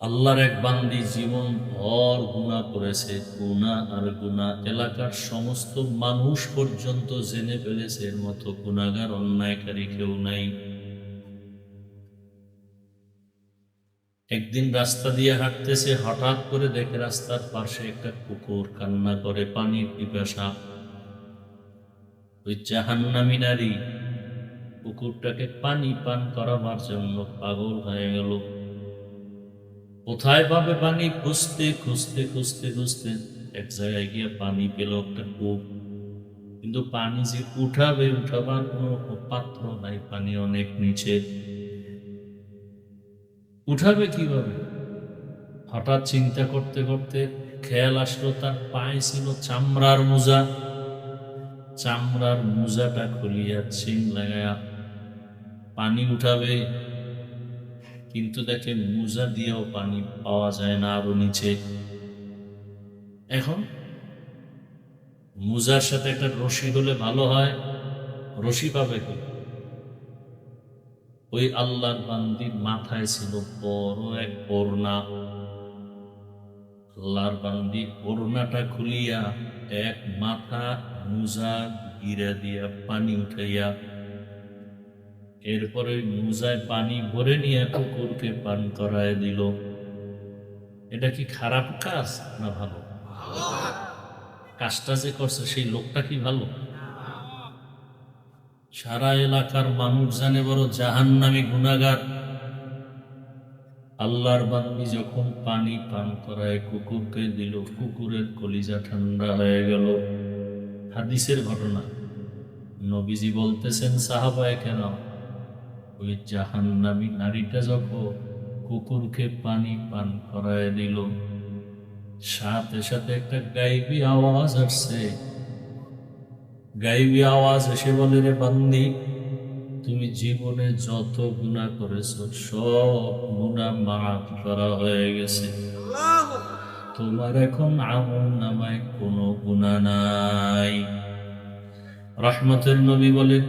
আল্লাহর এক বান্দি জীবন ভর গুণা করেছে। গুণা আর গুণা এলাকার সমস্ত মানুষ পর্যন্ত জেনে ফেলেছে, এর মতো গুণাগার অন্যায়কারী কেউ নাই। একদিন রাস্তা দিয়ে হাঁটতেছে, হঠাৎ করে দেখে রাস্তার পাশে একটা কুকুর কান্না করে, পানির পিপাসা। ওই জাহান্নামী নারী কুকুরটাকে পানি পান করাবার জন্য পাগল হয়ে গেল। কোথায় পাবে পানি? খুঁজতে খুঁজতে খুঁজতে খুঁজতে এক জায়গায় গিয়ে পানি পেল একটা কূপ। কিন্তু পানি যে উঠাবে, উঠাবার কোনো পাত্র নাই, পানি অনেক নিচে। উঠাবে কীভাবে? হঠাৎ চিন্তা করতে করতে খেয়াল আসলো, তার পায়ে ছিল চামড়ার মোজা। চামড়ার মোজাটা খুলিয়া চিং লাগায়া, পানি উঠাবে? কিন্তু দেখে মোজা দিয়েও পানি পাওয়া যায় না আরও নিচে। এখন মোজার সাথে একটা রশি হলে ভালো হয়। রশি পাবে কি? ওই আল্লাহর বান্দির মাথায় ছিল বড় এক ওড়না। আল্লাহর বান্দি ওড়নাটা খুলিয়া এক মাথা মুজা গিরা দিয়া পানি উঠাইয়া এরপরে মুজায় পানি ভরে নিয়ে কুকুরকে পান করায় দিল। এটা কি খারাপ কাজ না ভালো? কাজটা যে করছে সেই লোকটা কি ভালো? সারা এলাকার মানুষ জানে বড় জাহান নামী গুণাগার আল্লাহর বান্দি যখন পানি পান করায় কুকুরকে দিল, কুকুরের কলিজা ঠান্ডা হয়ে গেল। হাদিসের ঘটনা। নবীজি বলতেছেন, সাহাবায় কেন ওই জাহান নামী নারীটা যখন কুকুরকে পানি পান করায় দিল সাথে সাথে একটা গাইবি আওয়াজ আসছে। গাইবি আওয়াজ এসে বলে রে বান্দি তুমি জীবনে যত গুণা করেছ সব গুণা মাফ করা হয়ে গেছে। তোমার এখন আমল নামায় কোনো গুণা নাই। রহমতের নবী বলে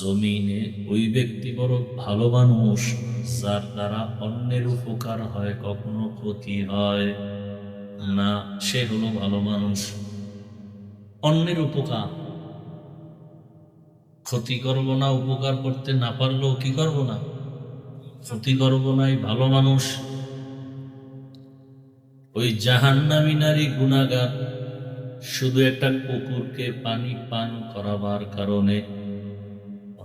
জমিনে ওই ব্যক্তি বড় ভালো মানুষ, যার দ্বারা অন্যের উপকার হয়, কখনো ক্ষতি হয় না। সে হলো ভালো মানুষ। অন্যের উপকার। ক্ষতি করব না, উপকার করতে না পারলেও কি করব না? ক্ষতি করব না, এই ভালো মানুষ। ওই জাহান্নামী নারী গুণাগার শুধু একটা কুকুরকে পানি পান করাবার কারণে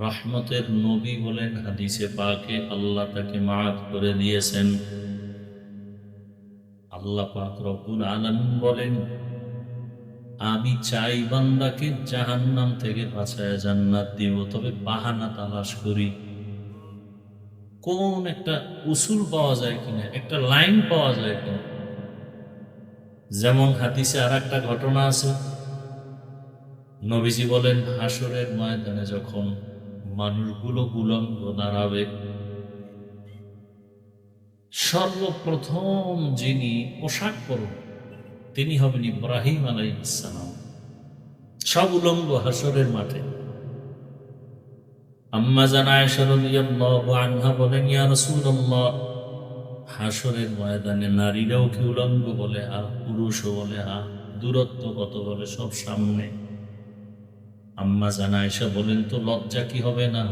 রহমতের নবী বলেন, হাদিসে পাকে আল্লাহ তাকে মাফ করে দিয়েছেন। আল্লাহ পাক রব্বুল আলামিন বলেন, আমি চাই বান্দাকে জাহান্নাম থেকে বাঁচায় জান্নাত দিব, তবে বাহানা তালাশ করি। কোন একটা উসুল পাওয়া যায় কিনা, একটা লাইন পাওয়া যায় কিনা যেমন হাদিসে আর একটা ঘটনা আছে। নবীজি বলেন, হাসরের ময়দানে যখন মানুষগুলো উলঙ্গ দাঁড়াবে, সর্বপ্রথম যিনি পোশাক পরব তিনি হবেন ইব্রাহিম আলাই ইসলাম সব উলঙ্গ হাসরের মাঠে। আম্মা জানায় শরদিয়াল্লাহু আনহা বলেন, ইয়া রাসূলুল্লাহ হাসরের ময়দানে নারীরাও কি উলঙ্গ বলে, আর পুরুষও বলে হা দূরত্ব কত বলে সব সামনে? আম্মা জানা আয়সা বলেন তো, লজ্জা কি হবে না?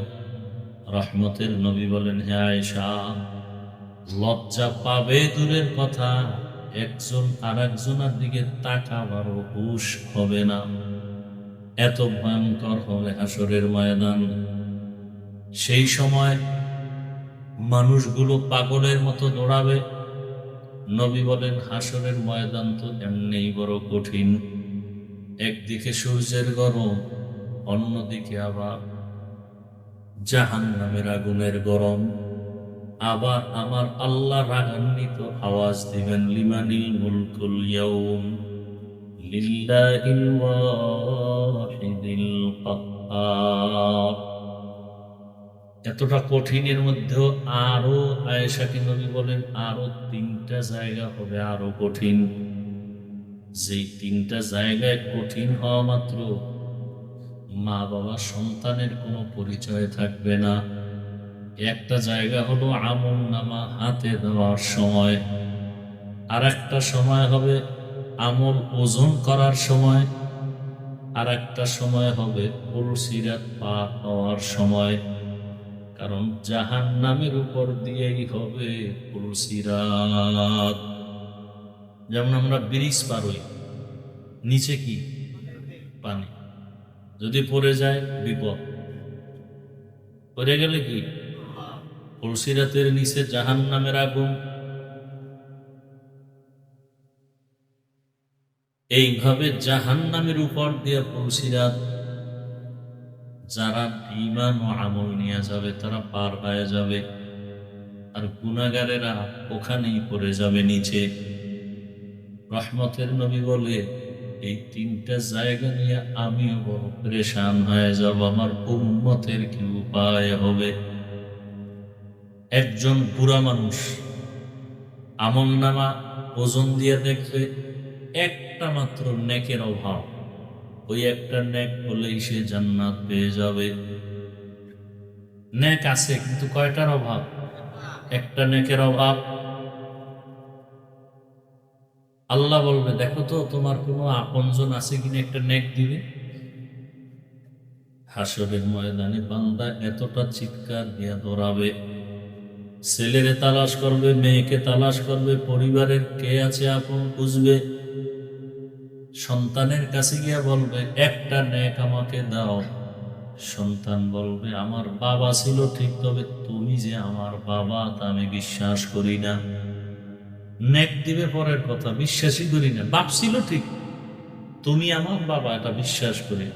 রহমতের নবী বলেন হ্যাঁ আয়সা লজ্জা পাবে দূরের কথা, একজন আর একজনের দিকে তাকাবারও হুশ হবে না। এত ভয়ঙ্কর হবে হাসরের ময়দান। সেই সময় মানুষগুলো পাগলের মতো দৌড়াবে। নবী বলেন, হাসরের ময়দান তো এমনিই বড় কঠিন। একদিকে সূর্যের গরম, অন্যদিকে আবার জাহান নামের আগুনের গরম। আবার আমার আল্লাহ রাগান্বিত আওয়াজ দিবেন, লিমানিল মুলকুল ইয়াউম। লিল্লাহিল ওয়াহিদিল কাহ্হার এতটা কঠিনের মধ্যেও আরও আয়েশাকে নবী বলেন, আরও তিনটা জায়গা হবে আরও কঠিন। যেই তিনটা জায়গায় কঠিন হওয়া মাত্র মা বাবা সন্তানের কোনো পরিচয় থাকবে না। একটা জায়গা হলো আমল নামা হাতে দেওয়ার সময় আর একটা সময় হবে আমল ওজন করার সময় আর একটা সময় হবে পুলসিরাত পার হওয়ার সময়। কারণ জাহান নামের উপর দিয়েই হবে পুলসিরাত যেমন আমরা ব্রিজ পার হই, নিচে কি? পানি। যদি পড়ে যায়, বিপদ। পড়ে গেলে কি? পুলসিরাতের নিচে জাহান নামের আগুন। এইভাবে জাহান নামের উপর দিয়ে পুলসিরাত যারা ইমান ও আমল নিয়ে যাবে, তারা পার হয়ে যাবে। আর গুণাগারেরা ওখানেই পড়ে যাবে নিচে। রহমতের নবী বলে, এই তিনটা জায়গা নিয়ে আমিও বড় পরেশান হয়ে যাব, আমার উম্মতের কি উপায় হবে। একজন বুড়া মানুষ আমল নামা ওজন দিয়ে দেখবে, একটা মাত্র নেকের অভাব। ওই একটা নেক বলেই সে জান্নাত পেয়ে যাবে। নেক আছে, কিন্তু কয়টার অভাব? একটা নেকের অভাব। আল্লাহ বলবে, দেখো তো, তোমার কোনো আপনজন আছে কিনা একটা নেক দিবে? হাসরের ময়দানে বান্দা এতটা চিৎকার দিয়া দৌড়াবে। ছেলেরে তালাশ করবে, মেয়েকে তালাশ করবে, পরিবারের কে আছে আপন খুঁজবে? সন্তানের কাছে গিয়া বলবে, একটা নেক আমাকে দাও। সন্তান বলবে, আমার বাবা ছিল ঠিক, তবে তুমি যে আমার বাবা তা আমি বিশ্বাস করি না। নেক দিবে পরের কথা, বিশ্বাসই করি না, বাপ ছিল ঠিক, তুমি আমার বাবা, এটা বিশ্বাস করি।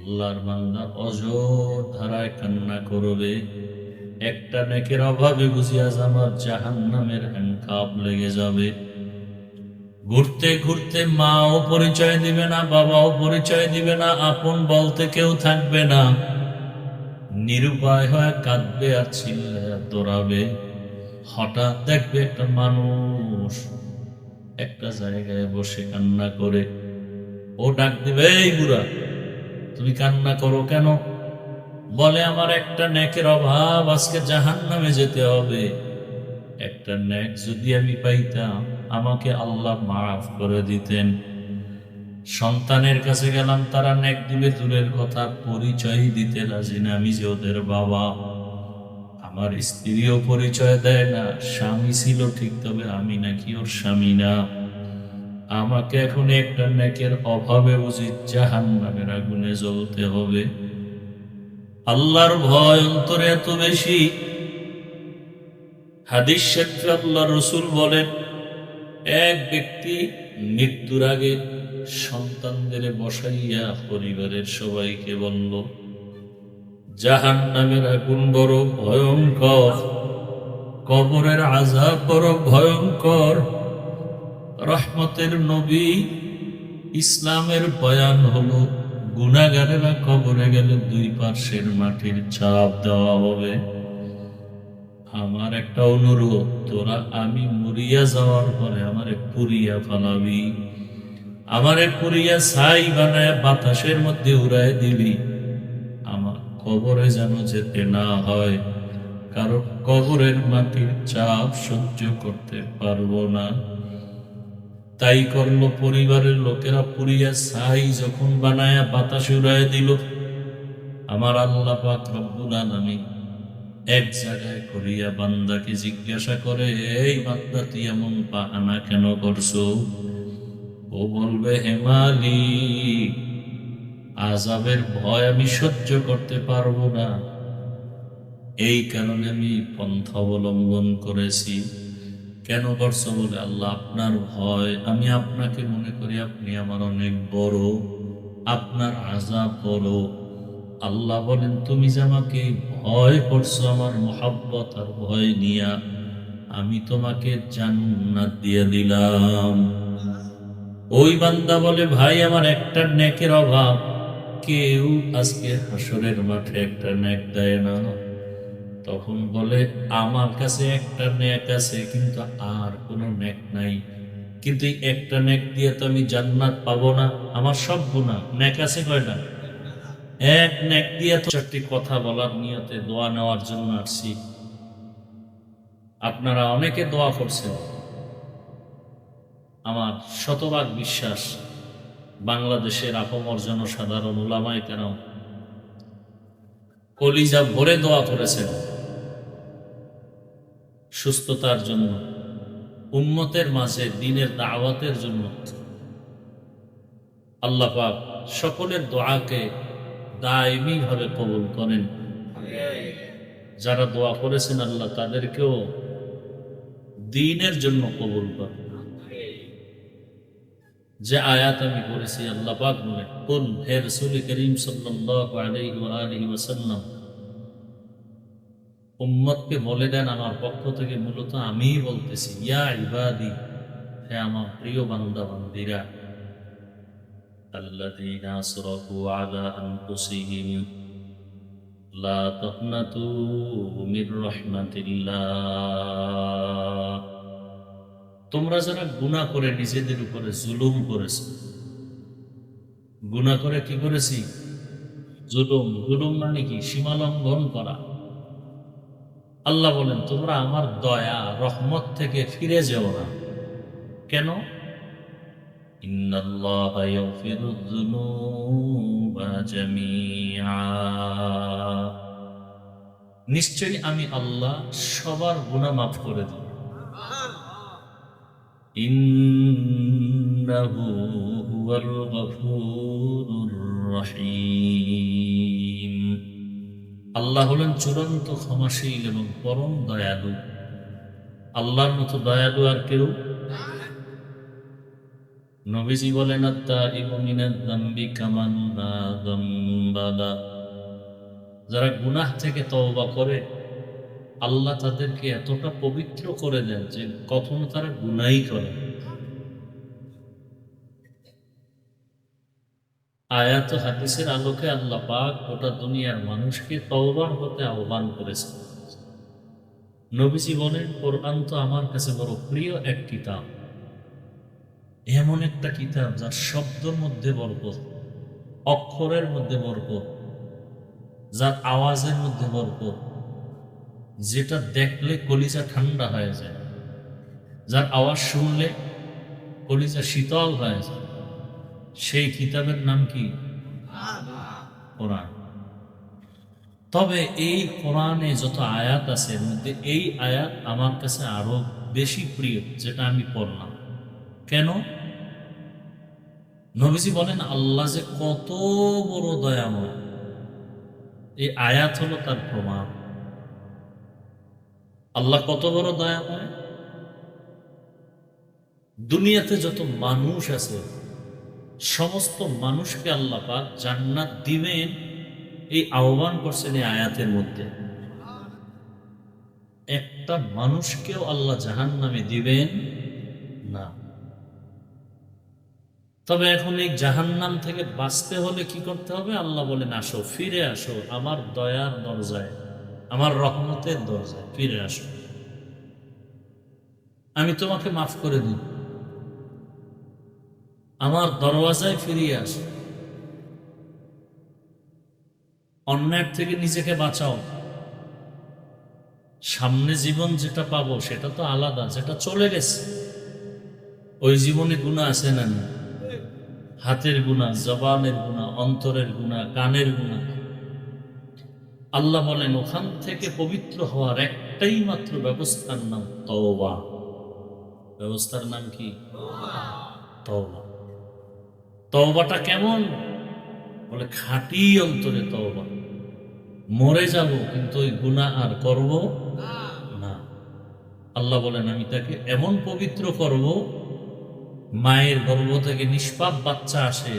আল্লাহর বান্দা অজর ধারায় কান্না করবে, একটা নেকের অভাবে বুঝিয়া আমার জাহান নামের হ্যান্ডকাপ লেগে যাবে। ঘুরতে ঘুরতে মাও পরিচয় দিবে না, বাবাও পরিচয় দিবে না, আপন বলতে কেউ থাকবে না। নিরুপায় হয়ে কাঁদবে আর চিল্লে দৌড়াবে। হঠাৎ দেখবে একটা মানুষ একটা জায়গায় বসে কান্না করে। ও ডাক দিবে, এই বুড়া, তুমি কান্না করো কেন? বলে, আমার একটা নেকের অভাব, আজকে জাহান নামে যেতে হবে। একটা নেক যদি আমি পাইতাম আমাকে আল্লাহ মাফ করে দিতেন। সন্তানের কাছে গেলাম, তারা নেক দিবে দূরের কথা পরিচয় দিতে রাজি না, আমি যে ওদের বাবা। আমার স্ত্রীও পরিচয় দেয় না, স্বামী ছিল ঠিক, তবে আমি নাকি ওর স্বামী না। আমাকে এখন একটা নেকের অভাবে বুঝি জাহান নামের আগুনে জ্বলতে হবে। আল্লাহর ভয় অন্তরে এত বেশি। হাদিস ক্ষেত্রে আল্লাহ রসুল বলেন এক ব্যক্তি মৃত্যুর আগে সন্তানদের বসাইয়া পরিবারের সবাইকে বলল জাহান নামের আগুন বড় ভয়ঙ্কর, কবরের আজাব বড় ভয়ঙ্কর। রহমতের নবী ইসলামের বয়ান হলো গুনাগারেরা কবরে গেলে দুই পার্শ্বের মাটির চাপ দেওয়া হবে। আমার একটা অনুরোধ, তোরা আমি মরিয়া যাওয়ার পরে আমারে পুরিয়া ফালাবি। আমারে পুরিয়া ছাই বানায় বাতাসের মধ্যে উড়ায় দিবি। আমার কবরে যেন যেতে না হয়, কারণ কবরের মাটির চাপ সহ্য করতে পারব না। তাই করল পরিবারের লোকেরা পুরিয়া ছাই যখন বানায়া বাতাস উড়ায় দিল, আমার আল্লাহ পাক রব্বুল আলামিন এক জায়গায় করিয়া বান্দাকে জিজ্ঞাসা করে, এই বান্দা, তুই এমন বাহানা কেন করছ? ও বলবে হেমালি আজাবের ভয় আমি সহ্য করতে পারব না। এই কারণে আমি পন্থা অবলম্বন করেছি। কেন করছ বলে আল্লাহ, আপনার ভয়। আমি আপনাকে মনে করি, আপনি আমার অনেক বড়। আপনার আজাব বড় আল্লাহ বলেন, তুমি যে আমাকে ভয় করছ আমার মোহাব্বত আর ভয় নিয়া। আমি তোমাকে জান্নাত দিয়ে দিলাম। ওই বান্দা বলে, ভাই, আমার একটা নেকের অভাব। কেউ আজকে হাসরের মাঠে একটা নেক দেয় না। তখন বলে, আমার কাছে একটা নেক আছে, কিন্তু আর কোনো নেক নাই। কিন্তু একটা নেক দিয়ে তো আমি জান্নাত পাবো না। আমার সব গুণা নেক আছে কয়টা? এক নেক দিয়ে চারটি কথা বলার নিয়তে দোয়া নেওয়ার জন্য আসছি। আপনারা অনেকে দোয়া করছেন। আমার শতভাগ বিশ্বাস বাংলাদেশের আপমর জনসাধারণ ওলামাই কেন কলিজা ভরে দোয়া করেছেন। সুস্থতার জন্য, উম্মতের মাঝে দিনের দাওয়াতের জন্য। আল্লাহ পাক সকলের দোয়াকে দায়মি ভাবে কবুল করেন। যারা দোয়া করেছেন আল্লাহ তাদেরকেও দিনের জন্য কবুল করেন। যে আয়াত আমি করেছি আল্লাহ পাক বলে, কুল হে রসুল করিম সাল্লাল্লাহু উম্মতকে বলে দেন আমার পক্ষ থেকে মূলত আমিই বলতেছি, ইয়া ইবাদি, হে আমার প্রিয় বান্দা বান্দিরা الذين أسرفوا على أنفسهم لا تقنطوا من رحمة الله তোমরা যারা গুনাহ করে নিজেদের উপরে জুলুম করেছো গুনাহ করে কি করেছি জুলুম জুলুম মানে কি সীমা লঙ্ঘন করা আল্লাহ বলেন তোমরা আমার দয়া রহমত থেকে ফিরে যেও না কেন ইন্নাল্লাহ ইয়াগফিরুয যুনুবা জামিআ। নিশ্চয়ই আমি আল্লাহ সবার গুনাহ মাফ করে গফুরুর রহিম। আল্লাহ হলেন চূড়ান্ত ক্ষমাশীল এবং পরম দয়ালু। আল্লাহর মতো দয়ালু আর কেউ নবীজি বলেন যারা গুনাহ থেকে তওবা করে, আল্লাহ তাদেরকে এতটা পবিত্র করে দেন যে কখনো তারা গুনাই করে আয়াত হাদিসের আলোকে আল্লাহ পাক গোটা দুনিয়ার মানুষকে তওবার হতে আহ্বান করেছে নবীজি বলেন, কোরআন তো আমার কাছে বড় প্রিয় এক কিতাব। এমন একটা কিতাব যার শব্দের মধ্যে বরকত, অক্ষরের মধ্যে বরকত, যার আওয়াজের মধ্যে বরকত, যেটা দেখলে কলিজা ঠান্ডা হয়ে যায়, যার আওয়াজ শুনলে কলিজা শীতল হয়ে যায়। সেই কিতাবের নাম কি? কোরআন। তবে এই কোরআনে যত আয়াত আছে, এর মধ্যে এই আয়াত আমার কাছে আরও বেশি প্রিয়, যেটা আমি পড়লাম। কেন? নবীজি বলেন, আল্লাহ যে কত বড় দয়াময়। এই আয়াত হলো তার প্রমাণ। আল্লাহ কত বড় দয়াময়? দুনিয়াতে যত মানুষ আছে, সমস্ত মানুষকে আল্লাহ পাক জান্নাত দিবেন এই আহ্বান করছেন এই আয়াতের মধ্যে। একটা মানুষকেও আল্লাহ জাহান নামে দিবেন না। তবে এখন এই জাহান্নাম থেকে বাঁচতে হলে কি করতে হবে? আল্লাহ বলেন, আসো, ফিরে আসো আমার দয়ার দরজায়, আমার রহমতের দরজায়, ফিরে আসো। আমি তোমাকে মাফ করে দিই। আমার দরওয়াজায় ফিরিয়ে আসো। অন্যায়ের থেকে নিজেকে বাঁচাও। সামনে জীবন যেটা পাবো সেটা তো আলাদা, যেটা চলে গেছে। ওই জীবনে গুণা আছে না না হাতের গুণা জবানের গুণা অন্তরের গুণা কানের গুণা আল্লাহ বলেন, ওখান থেকে পবিত্র হওয়ার একটাই মাত্র ব্যবস্থার নাম তওবা। ব্যবস্থার নাম কি? তওবা। তওবাটা কেমন? বলে, খাঁটি অন্তরে তওবা। মরে যাব, কিন্তু ওই গুণা আর করব না। আল্লাহ বলেন, আমি তাকে এমন পবিত্র করব মায়ের গর্ভ থেকে নিষ্পাপ বাচ্চা আসে,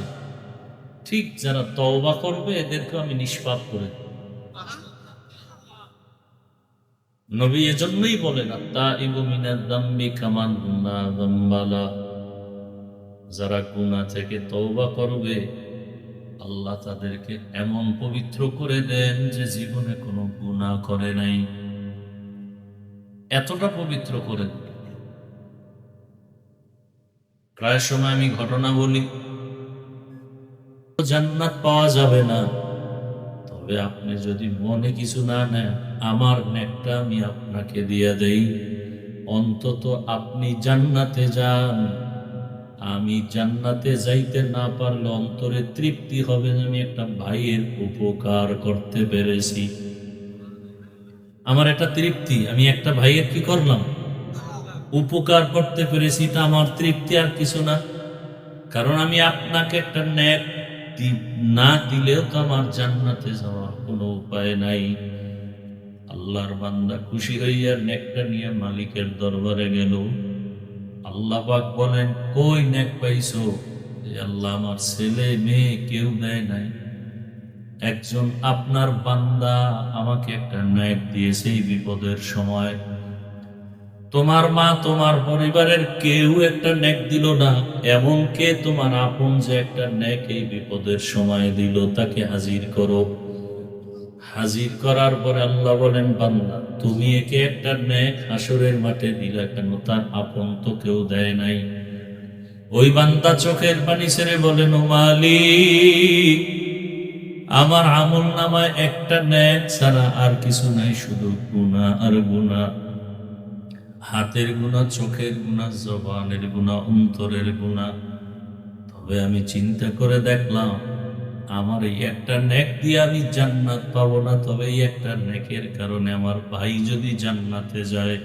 ঠিক যারা তওবা করবে এদেরকে আমি নিষ্পাপ করে নবী এজন্যই বলেন তা ইবুমিনার দাম্বি কামান দাম্বালা। যারা গুণা থেকে তওবা করবে, আল্লাহ তাদেরকে এমন পবিত্র করে দেন যে জীবনে কোনো গুণা করে নাই। এতটা পবিত্র করে দেন। প্রায় সময় আমি ঘটনা বলি। জান্নাত পাওয়া যাবে না। তবে আপনি যদি মনে কিছু না নেন, আমার নেকটা আমি আপনাকে দিয়ে দেই। অন্তত আপনি জান্নাতে যান। আমি জান্নাতে যাইতে না পারলে অন্তরে তৃপ্তি হবে আমি একটা ভাইয়ের উপকার করতে পেরেছি। আমার একটা তৃপ্তি, আমি একটা ভাইয়ের কি করলাম? উপকার করতে পেরেছি তা আমার তৃপ্তি আর কিছু না। কারণ আমি আপনাকে একটা ন্যাক না দিলেও তো আমার জান্নাতে যাওয়ার কোনো উপায় নাই। আল্লাহর বান্দা খুশি হইয়া নেকটা নিয়ে মালিকের দরবারে গেল। আল্লাহ পাক বলেন, কই নেক পাইছো? আল্লাহ, আমার ছেলে, মেয়ে কেউ দেয় নাই। একজন আপনার বান্দা আমাকে একটা ন্যাক দিয়েছে এই বিপদের সময়। তোমার মা তোমার পরিবারের কেউ একটা নেক দিল না এমন কে তোমার আপন যে একটা নেক এই বিপদের সময় দিল, তাকে হাজির করো। হাজির করার পরে আল্লাহ বলেন, বান্দা, তুমি একে একটা নেক হাসরের মাঠে দিলা কেন? তার আপন তো কেউ দেয় নাই। ওই বান্দা চোখের পানি ছেড়ে বলেন, ও মালিক, আমার আমল নামায় একটা ন্যাক ছাড়া আর কিছু নাই, শুধু গুণা আর গুণা হাতের গুণা, চোখের গুণা, জবানের গুণা, অন্তরের গুণা। তবে আমি চিন্তা করে দেখলাম, আমার এই একটা নেক দিয়ে আমি জান্নাত পাবো না, তবে এই একটা নেকের কারণে আমার ভাই যদি জান্নাতে যায়,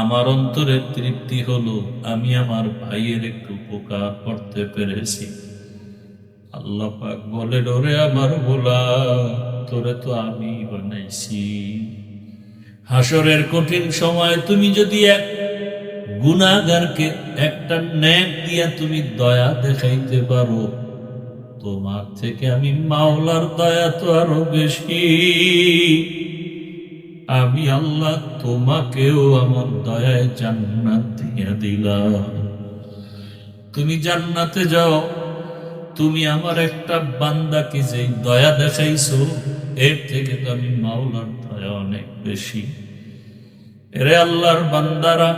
আমার অন্তরের তৃপ্তি হলো, আমি আমার ভাইয়ের একটু উপকার করতে পেরেছি। আল্লাহ পাক বলে ডরে আমার বলা তোরে তো আমি বানাইছি। হাসরের কঠিন সময় তুমি যদি এক গুনাগারকে একটা ন্যাক দিয়া তুমি দয়া দেখাইতে পারো, তোমার থেকে আমি মাওলার দয়া তো আরও বেশি। আমি আল্লাহ তোমাকেও আমার দয়ায় জান্নাত দিয়া দিলাম। তুমি জান্নাতে যাও, তুমি আমার একটা বান্দাকে যে দয়া দেখাইছো, এর থেকে তো আমি মাওলার দয়া অনেক বেশি। এরে আল্লাহর বান্দারা,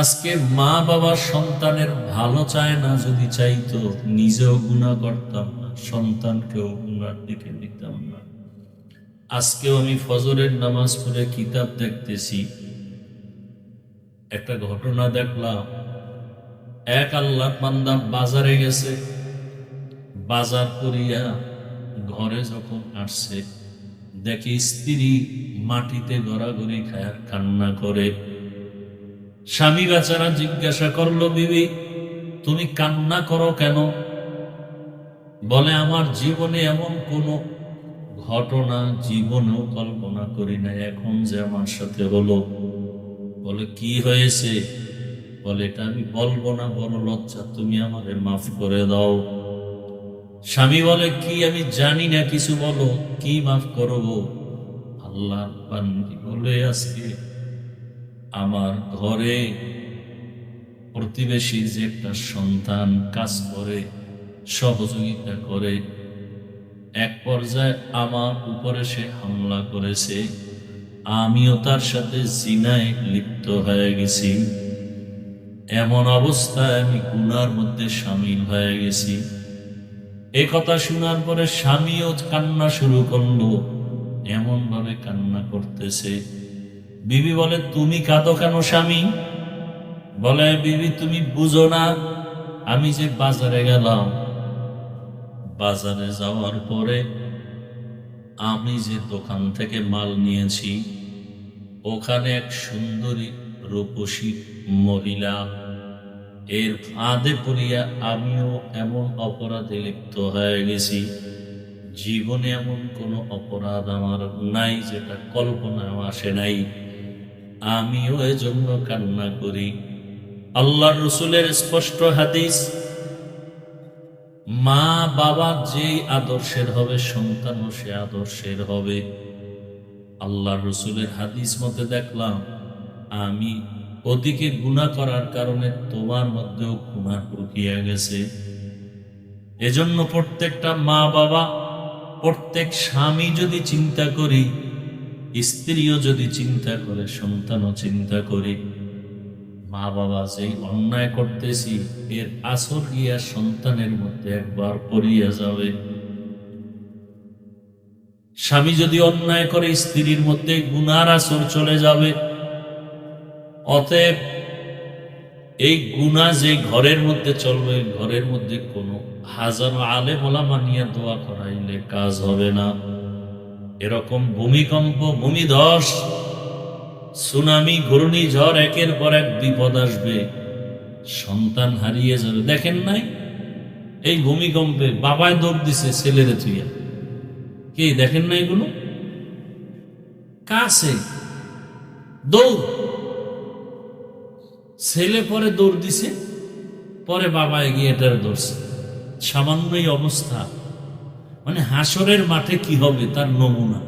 আজকে মা বাবা সন্তানের ভালো চায় না যদি চাইতো, নিজেও গুণা করতাম না, সন্তানকেও গুণার দিকে নিতাম না। আজকেও আমি ফজরের নামাজ পড়ে কিতাব দেখতেছি, একটা ঘটনা দেখলাম। এক আল্লাহ বান্দা বাজারে গেছে, বাজার করিয়া ঘরে যখন আসছে দেখি স্ত্রী মাটিতে গড়াগড়ি খায়ার কান্না করে। স্বামী বেচারা জিজ্ঞাসা করল, বিবি, তুমি কান্না করো কেন? বলে, আমার জীবনে এমন কোনো ঘটনা, জীবনেও কল্পনা করি না এখন যে আমার সাথে হলো। বলে, কি হয়েছে? বলে, এটা আমি বলব না, বড় লজ্জা। তুমি আমারে মাফ করে দাও। স্বামী বলে, কি আমি জানি না কিছু বলো? কি মাফ করব? আল্লাহ বলে, আজকে আমার ঘরে প্রতিবেশী যে একটা সন্তান কাজ করে, সহযোগিতা করে, এক পর্যায়ে আমার উপরে সে হামলা করেছে, আমিও তার সাথে জিনায় লিপ্ত হয়ে গেছি। এমন অবস্থায় আমি গুনার মধ্যে সামিল হয়ে গেছি। এ কথা শোনার পরে স্বামীও কান্না শুরু করল। এমন ভাবে কান্না করতেছে। বিবি বলে, তুমি কাঁদো কেন স্বামী? বলে, বিবি, তুমি বুঝো না, আমি যে বাজারে গেলাম। বাজারে যাওয়ার পরে আমি যে দোকান থেকে মাল নিয়েছি, ওখানে এক সুন্দরী রূপসী মহিলা এর ফাঁদে পড়িয়া আমিও এমন অপরাধে লিপ্ত হয়ে গেছি। জীবনে এমন কোনো অপরাধ আমার নাই যেটা কল্পনাও আসে নাই। আমিও এজন্য কান্না করি। আল্লাহ রসুলের স্পষ্ট হাদিস, মা বাবা যে আদর্শের হবে, সন্তানও সে আদর্শের হবে। আল্লাহ রসুলের হাদিস মতে দেখলাম, আমি ওদিকে গুণা করার কারণে তোমার মধ্যেও গুণা ঢুকিয়া গেছে। এজন্য প্রত্যেকটা মা বাবা প্রত্যেক স্বামী যদি চিন্তা করি, স্ত্রীও যদি চিন্তা করে, সন্তানও চিন্তা করি মা বাবা যেই অন্যায় করতেছি, এর আসর গিয়া সন্তানের মধ্যে একবার পড়িয়া যাবে। স্বামী যদি অন্যায় করে, স্ত্রীর মধ্যে গুনার আসর চলে যাবে। অতএব এই গুণা যে ঘরের মধ্যে চলবে, ঘরের মধ্যে কোনো হাজারো আলে মোলা মানিয়া দোয়া করাইলে কাজ হবে না। এরকম ভূমিকম্প, ভূমিধস, সুনামি ঘূর্ণিঝড় একের পর এক বিপদ আসবে, সন্তান হারিয়ে যাবে। দেখেন নাই? এই ভূমিকম্পে বাবায় দৌড় দিছে ছেলেরে তুইয়া কে, দেখেন না এগুলো? কাছে? দৌড়? ছেলে পরে দৌড় দিছে, পরে বাবা এগিয়ে এটার দৌড়ছে সামান্যই অবস্থা। মানে হাসরের মাঠে কি হবে তার নমুনা?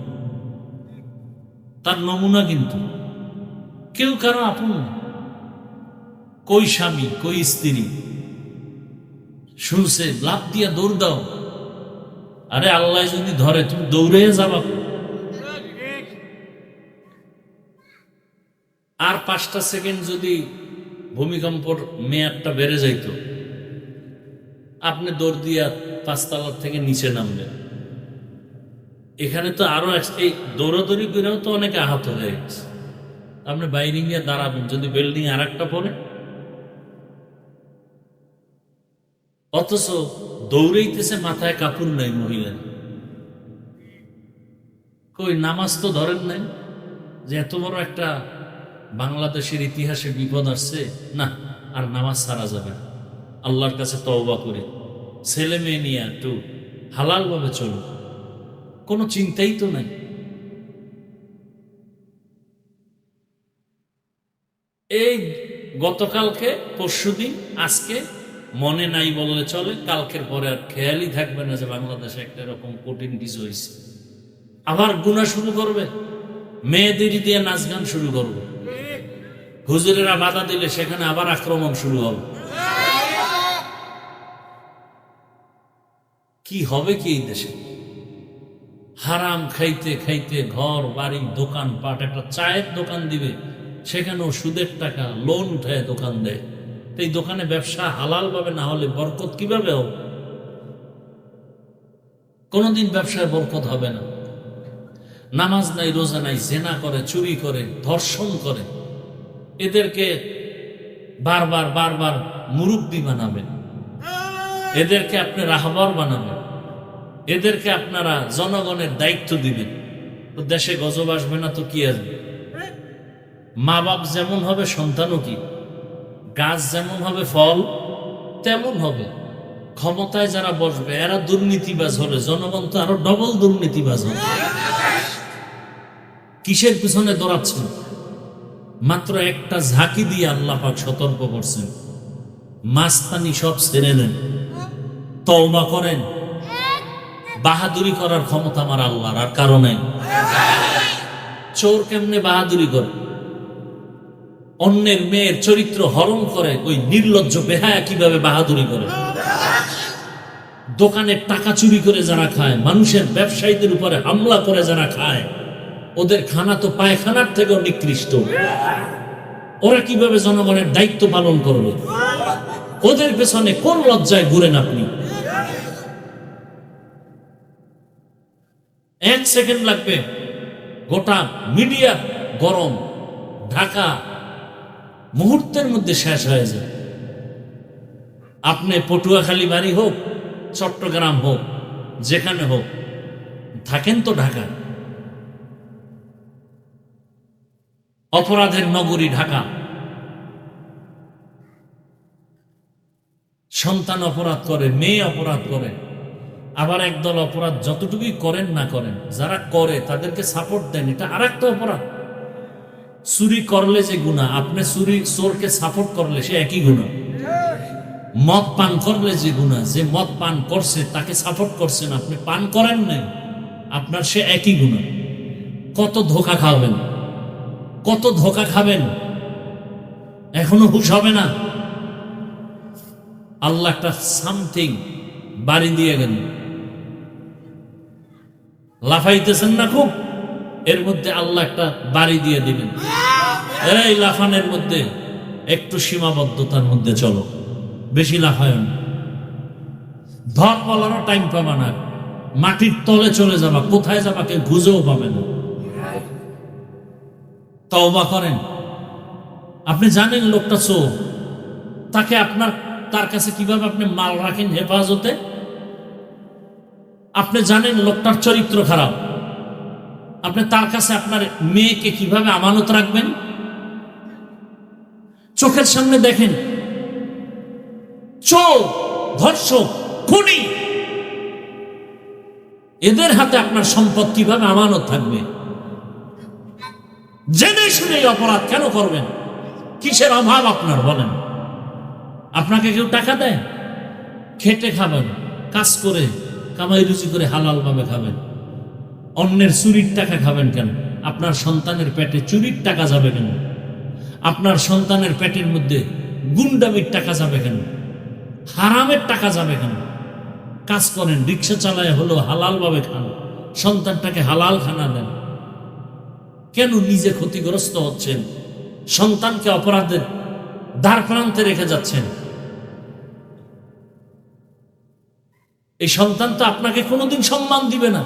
তার নমুনা কিন্তু কেউ কারও আপন কই স্বামী, কই স্ত্রী? শুনছে লাভ দিয়া দৌড় দাও। আরে আল্লাহ যদি ধরে, তুমি দৌড়ে যাবা আর পাঁচটা সেকেন্ড যদি ভূমিকম্পর মেয়াদটা বেড়ে যাইত। আপনি দৌড় দিয়া পাঁচতলার থেকে নিচে নামবেন এখানে তো আরও এই দৌড়াদৌড়ি করেও তো অনেকে আহত হয়ে গেছে। আপনি বাইরে গিয়ে দাঁড়াবেন, যদি বিল্ডিং আর একটা পড়ে। অথচ দৌড়াইতেছে, মাথায় কাপড় নাই মহিলা। কই, নামাজ তো ধরেন নাই যে এত বড় একটা বাংলাদেশের ইতিহাসে বিপদ আসছে, না, আর নামাজ সারা যাবে আল্লাহর কাছে তওবা করে, ছেলে মেয়ে নিয়ে একটু হালালভাবে চলুন কোনো চিন্তাই তো নাই। এই গতকালকে, পরশুদিন, আজকে মনে নাই বললে চলে, কালকের পরে আর খেয়ালই থাকবে না যে বাংলাদেশে একটা এরকম কঠিন কিছু হয়েছে। আবার গুণা শুরু করবে মেয়েদের দিয়ে নাচ গান শুরু করবে। হুজুরেরা বাধা দিলে সেখানে আবার আক্রমণ শুরু হবে। কি হবে কি এই দেশে? হারাম খাইতে খাইতে ঘর, বাড়ি, দোকান পাট, একটা চায়ের দোকান দিবে, সেখানেও সুদের টাকা, লোন উঠায় দোকান দেয়। এই দোকানে ব্যবসা হালাল ভাবে না হলে বরকত কীভাবে হবে? কোনোদিন ব্যবসায় বরকত হবে না। নামাজ নাই, রোজা নাই, জেনা করে, চুরি করে, ধর্ষণ করে। এদেরকে বারবার বারবার মুরব্বী বানাবেন। এদেরকে আপনি রাহবর বানাবেন। এদেরকে আপনারা জনগণের দায়িত্ব দিবেন। তো দেশে গজব আসবে না তো কি আসবে? মা বাপ যেমন হবে, সন্তানও কি? গাছ যেমন হবে, ফল তেমন হবে। ক্ষমতায় যারা বসবে, এরা দুর্নীতিবাজ হলে জনগণ তো আরও ডবল দুর্নীতিবাজ হবে। কিসের পিছনে দৌড়াচ্ছেন? মাত্র একটা ঝাঁকি দিয়ে আল্লাহ পাক সতর্ক করছেন। মাস্তানি সব ছেড়ে নেন তওবা করেন। বাহাদুরি করার ক্ষমতা আমার আল্লাহর, আর কারণে চোর কেমনে বাহাদুরি করে? অন্যের মেয়ের চরিত্র হরণ করে, ওই নির্লজ্জ বেহায়া কীভাবে বাহাদুরি করে? দোকানের টাকা চুরি করে যারা খায়, মানুষের ব্যবসায়ীদের উপরে হামলা করে যারা খায় ওদের খানা তো পায়খানার থেকেও নিকৃষ্ট। ওরা কীভাবে জনগণের দায়িত্ব পালন করবে? ওদের পেছনে কোন লজ্জায় ঘুরেন আপনি? এক সেকেন্ড লাগবে। গোটা মিডিয়া গরম। ঢাকা মুহূর্তের মধ্যে শেষ হয়ে যায়। আপনি পটুয়াখালী বাড়ি হোক, চট্টগ্রাম হোক, যেখানে হোক, থাকেন তো ঢাকা অপরাধের নগরী ঢাকা। সন্তান অপরাধ করে, মেয়ে অপরাধ করে। আবার একদল অপরাধ যতটুকুই করেন না করেন, যারা করে তাদেরকে সাপোর্ট দেন, এটা আর একটা অপরাধ। চুরি করলে যে গুণা আপনি চুরি, চোরকে সাপোর্ট করলে সে একই গুণা মদ পান করলে যে গুণা যে মদ পান করছে, তাকে সাপোর্ট করছেন, আপনি পান করেন না আপনার সে একই গুণা কত ধোকা খাবেন কত ধোকা খাবেন? এখনও হুশ হবে না? আল্লাহ একটা সামথিং বাড়ি দিয়ে গেল। লাফাইতেছেন না খুব? এর মধ্যে আল্লাহ একটা বাড়ি দিয়ে দিবেন। এই লাফানের মধ্যে একটু সীমাবদ্ধতার মধ্যে চলো। বেশি লাফায় না। ধর বলারও টাইম পাবা না। মাটির তলে চলে যাবা, কোথায় যাবা কে খুঁজেও পাবে না। তওবা করেন। আপনি জানেন লোকটা চোর। তাকে আপনার, তার কাছে কীভাবে আপনি মাল রাখেন হেফাজতে? আপনি জানেন লোকটার চরিত্র খারাপ। আপনি তার কাছে আপনার মেয়েকে কীভাবে আমানত রাখবেন? চোখের সামনে দেখেন। চোর, ধর্ষক, খুনি। এদের হাতে আপনার সম্পদ কীভাবে আমানত থাকবে? জেনে শুনে অপরাধ কেন করবেন? কিসের অভাব আপনার, বলেন? আপনাকে কেউ টাকা দেয়? খেটে খাবেন, কাজ করে, কামাই রুচি করে হালাল ভাবে খাবেন। অন্যের চুরির টাকা খাবেন কেন? আপনার সন্তানের পেটে চুরির টাকা যাবে কেন? আপনার সন্তানের পেটের মধ্যে গুন্ডামির টাকা যাবে কেন? হারামের টাকা যাবে কেন? কাজ করেন, রিক্সা চালায় হলো হালাল ভাবে খান। সন্তানটাকে হালাল খানা দেন। কেন নিজে ক্ষতিগ্রস্ত হচ্ছেন? সন্তানকে অপরাধের দ্বার প্রান্তে রেখে যাচ্ছেন। এই সন্তান তো আপনাকে কোনোদিন সম্মান দিবে না।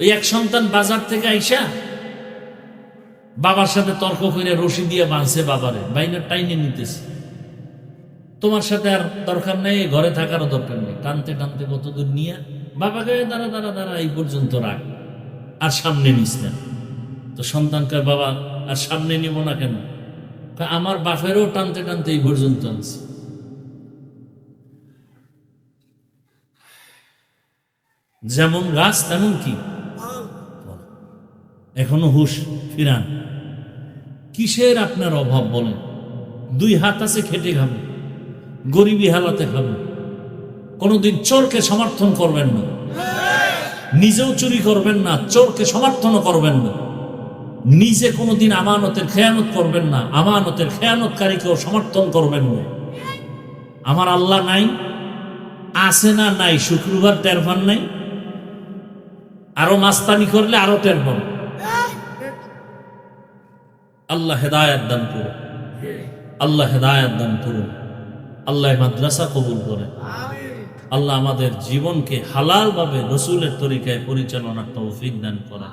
ওই এক সন্তান বাজার থেকে আইসা বাবার সাথে তর্ক করে রশি দিয়ে বাঁধছে বাবারে বাইনের টাইনে নিতেছে। তোমার সাথে আর দরকার নেই ঘরে থাকারও দরকার নেই। টানতে টানতে কতদূর নিয়ে বাবাকে দাঁড়া দাঁড়া দাঁড়া এই পর্যন্ত রাখ, আর সামনে নিস না। তো সন্তানকে বাবা আর সামনে নিব না কেন? আমার বাপেরও টানতে টানতে এই পর্যন্ত আনছে। যেমন গাছ তেমন কি? এখনও হুশ, ফিরান। কিসের আপনার অভাব বলেন? দুই হাত আছে খেটে খাবে, গরিবী হালাতে খাবে। কোনোদিন চোরকে সমর্থন করবেন না। নিজেও চুরি করবেন না, চোরকে সমর্থনও করবেন না। নিজে কোনোদিন আমানতের খেয়ানত করবেন না। আমানতের খেয়ানতকারীকেও সমর্থন করবেন না। আমার আল্লাহ নাই, আছে না নাই, শুক্রবার টের পান নাই। আরও মাস্তানি করলে আরও টের পান আল্লাহ হেদায়াত দান করুন। আল্লাহ হেদায়াত দান করুন। আল্লাহ মাদ্রাসা কবুল করেন। আল্লাহ আমাদের জীবনকে হালাল ভাবে রসুলের তরিকায় পরিচালনার তৌফিক দান করেন।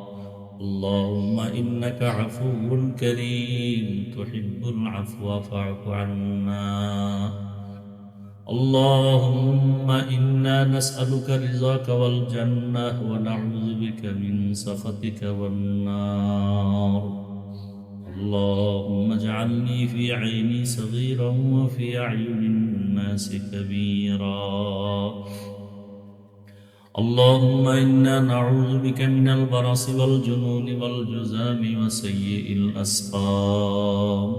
اللهم إنك عفو كريم. تحب العفو فاعف عنا. اللهم إنا نسألك رضاك والجنة ونعوذ بك من سخطك والنار. اللهم اجعلني في عيني صغيرا وفي أعين الناس كبيرا. اللهم إنا نعوذ بك من البرص والجنون والجزام وسيء الأسقام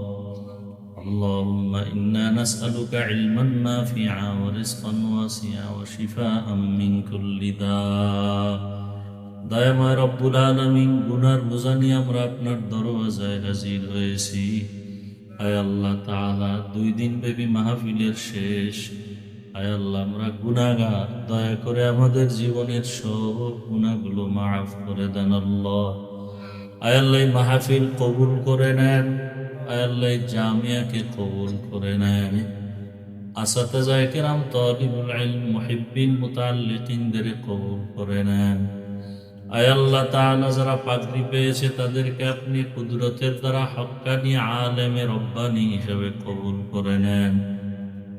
اللهم إنا نسألك علما نافعا ورزقا واسعا وشفاء من كل داء দয়াময় রব্বুল আলমিন গুনার বোঝানি আমরা আপনার দরওয়াজায় হাজির হয়েছি আয় আল্লাহ তাআলা দুই দিন ব্যাপী মাহফিলের শেষ আয় আল্লাহ, আমরা গুনাগার দয়া করে আমাদের জীবনের সব গুণাগুলো মাফ করে দেন আল্লাহ। আয় আল্লাহ মাহফিল কবুল করে নেন। আয় আল্লাহ জামিয়াকে কবুল করে নেন। আসাতে যায় কেরাম তলিবুল ইলম, মুহিব্বিন, মুতাল্লিকিনদের কবুল করে নেন। আয় আল্লাহ, তাআলা যারা পাগড়ি পেয়েছে, তাদেরকে আপনি কুদরতের দ্বারা হক্কানি আলেমে রব্বানি হিসেবে কবুল করে নেন।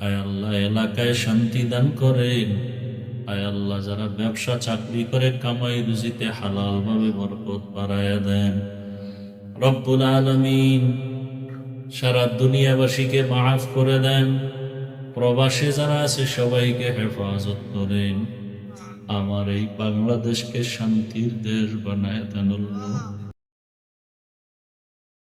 আয় আল্লাহ, এলাকায় শান্তি দান করেন। আয় আল্লাহ, যারা ব্যবসা, চাকরি করে কামাই রুজিতে হালাল ভাবে বরকত বাড়ায় দেন। রব্বুল আলমিন সারা দুনিয়াবাসীকে মাফ করে দেন। প্রবাসে যারা আছে, সবাইকে হেফাজত করেন। আমার এই বাংলাদেশকে শান্তির দেশ বানায় দেন।